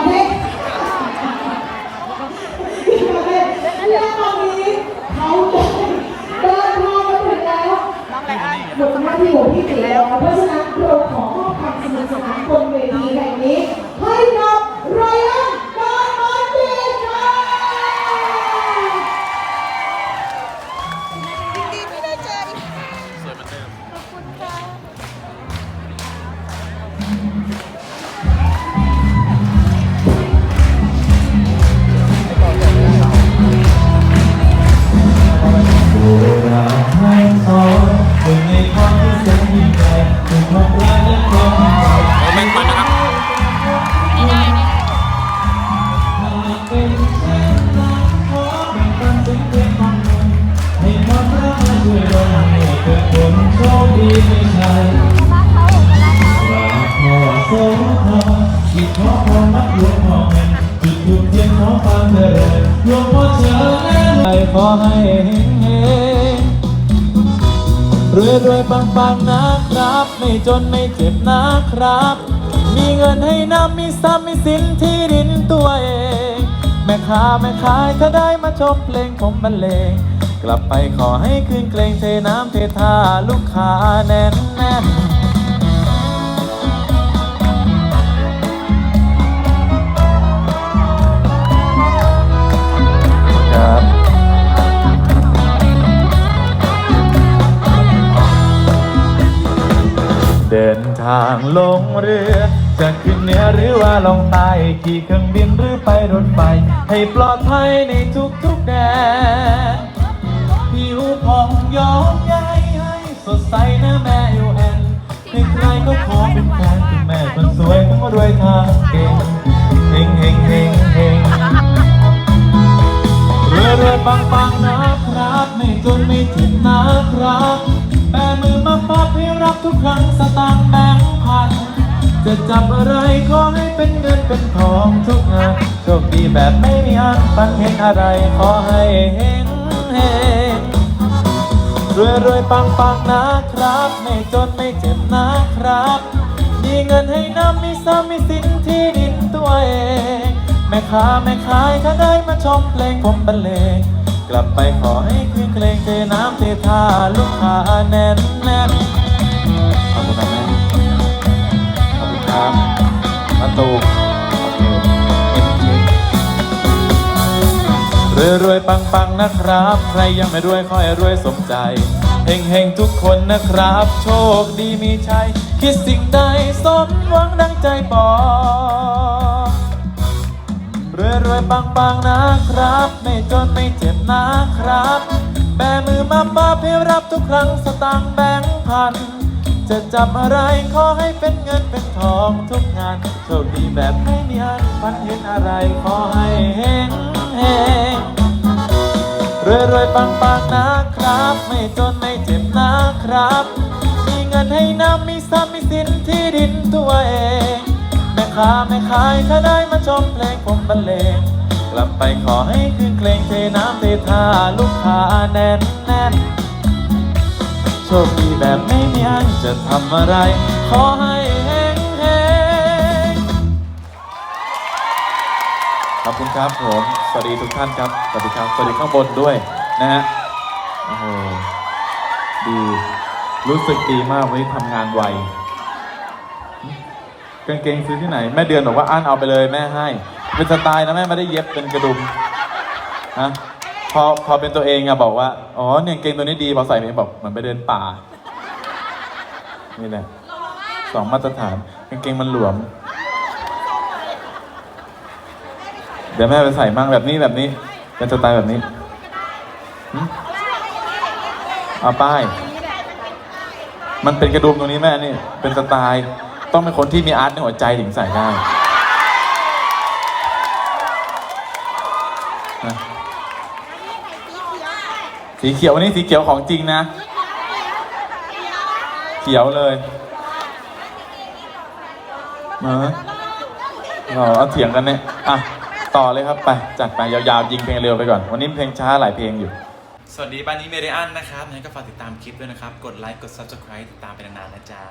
ปรเภทกและตอนนี้เขาเดินทางมาถึงแล้วหมดหน้าที่มองพี่ติแล้วเพราะฉะนั้น ช่วยเราให้เกิดผลโชคดีไม่ใช่รักพ่อโสธรที่ขอความรักหลวงพ่อแม่จุดทูบเทียนขอความเจริญหลวงพ่อเชิญและขอให้เฮงเฮงรวยรวยปังปังนะครับ ไม่จนไม่เจ็บนะครับ มีเงินให้นำมีทรัพย์มีสินที่ดินตัวเอง แม่ค้าแม่ขายถ้าได้มาชมเพลงผมบรรเลง กลับไปขอให้คืนเกรงเทน้ำเทท่าลูกค้าแน่นแน่นครับเดินทางลงเรือ จะขึ้นเหนือหรือว่าลงใต้ขี่เครื่องบินหรือไปรถไฟ ให้ปลอดภัยในทุกๆแดน ผิวผ่องย้อมใยให้สดใสนะแม่อยู่แอนใครๆก็ขอเป็นแฟนคุณแม่คนสวยต้งรวยทางเก่งเฮงเฮงเฮงเฮงเรือยเรือยปังปังนะครับ ไม่จนไม่ถึงนะครับแบมือมาปับให้รับทุกครั้งสตางค์แบงค์พันจะจับอะไรขอให้เป็นเงินเป็นทองทุกงานโชคดีแบบไม่มีอันฝันเห็นอะไรขอให้เฮงเฮง รวยรวยปังปังนะครับ ไม่จนไม่เจ็บนะครับ มีเงินให้นำมีซ้ำมีสินที่ดินตัวเอง แม่ค้าแม่ขายถ้าได้มาชมเพลงผมบรรเลงกลับไปขอให้คืนเพลงเทน้ำเทท่าลูกค้าแน่นแน่นขอบคุณครับขอบคุณครับมาตู รวยรวยปังปังๆนะครับ ใครยังไม่รวยขอให้รวยสมใจเฮงเฮงๆทุกคนนะครับ โชคดีมีชัยคิดสิ่งใดสมหวังดังใจปองรวยรวยปังปังๆนะครับ ไม่จนไม่เจ็บนะครับ แบมือมาป้าเพื่อรับทุกครั้งสตางค์แบงค์พัน จะจับอะไรขอให้เป็นเงินเป็นทองทุกงานโชคดีแบบไม่มีอันฝันเห็นอะไรขอให้เฮงเฮงรวยรวยปังปังนะครับ ไม่จนไม่เจ็บนะครับ มีเงินให้นำมีทรัพย์มีสินที่ดินตัวเอง แม่ค้าแม่ขายถ้าได้มาชมเพลงผมบรรเลงกลับไปขอให้คืนเพลงเทน้ำเทท่าลูกค้าแน่นแน่น ชคดีแบบไม่มีอันจะทำอะไร ขอให้เฮงเฮงขอบคุณครับผม สวัสดีทุกท่านครับ สวัสดีครับ สวัสดีข้างบนด้วยนะฮะ โอ้โห ดี รู้สึกดีมากวันนี้ทำงานไวกางเกงซื้อที่ไหน แม่เดือนบอกว่าอันเอาไปเลยแม่ให้ เป็นสไตล์นะแม่ไม่ได้เย็บเป็นกระดุม ฮะ พอพอเป็นตัวเองอะบอกว่า อ๋อเนี่ยเกงตัวนี้ดีพอใส่ไปบอกเหมือนไปเดินป่า นี่แหละสองมาตรฐานกางเกงมันหลวม เดี๋ยวแม่ไปใส่มั่งแบบนี้แบบนี้ เป็นสไตล์แบบนี้เอาป้าย มันเป็นกระดุมตรงนี้แม่นี่ เป็นสไตล์ ต้องเป็นคนที่มีอาร์ตในหัวใจถึงใส่ได้นะ สีเขียววันนี้สีเขียวของจริงนะ เขียวเลยเออเรอเอาเถียงกันเนี่ยอะต่อเลยครับไปจัดไปยาวๆยิงเพลงเร็วไปก่อน วันนี้เพลงช้าหลายเพลงอยู่ สวัสดีบ้านนี้เมเดียนนะครับงั้นก็ฝากติดตามคลิปด้วยนะครับ กดไลค์กด subscribe ติดตามไปนานๆนะจ๊ะ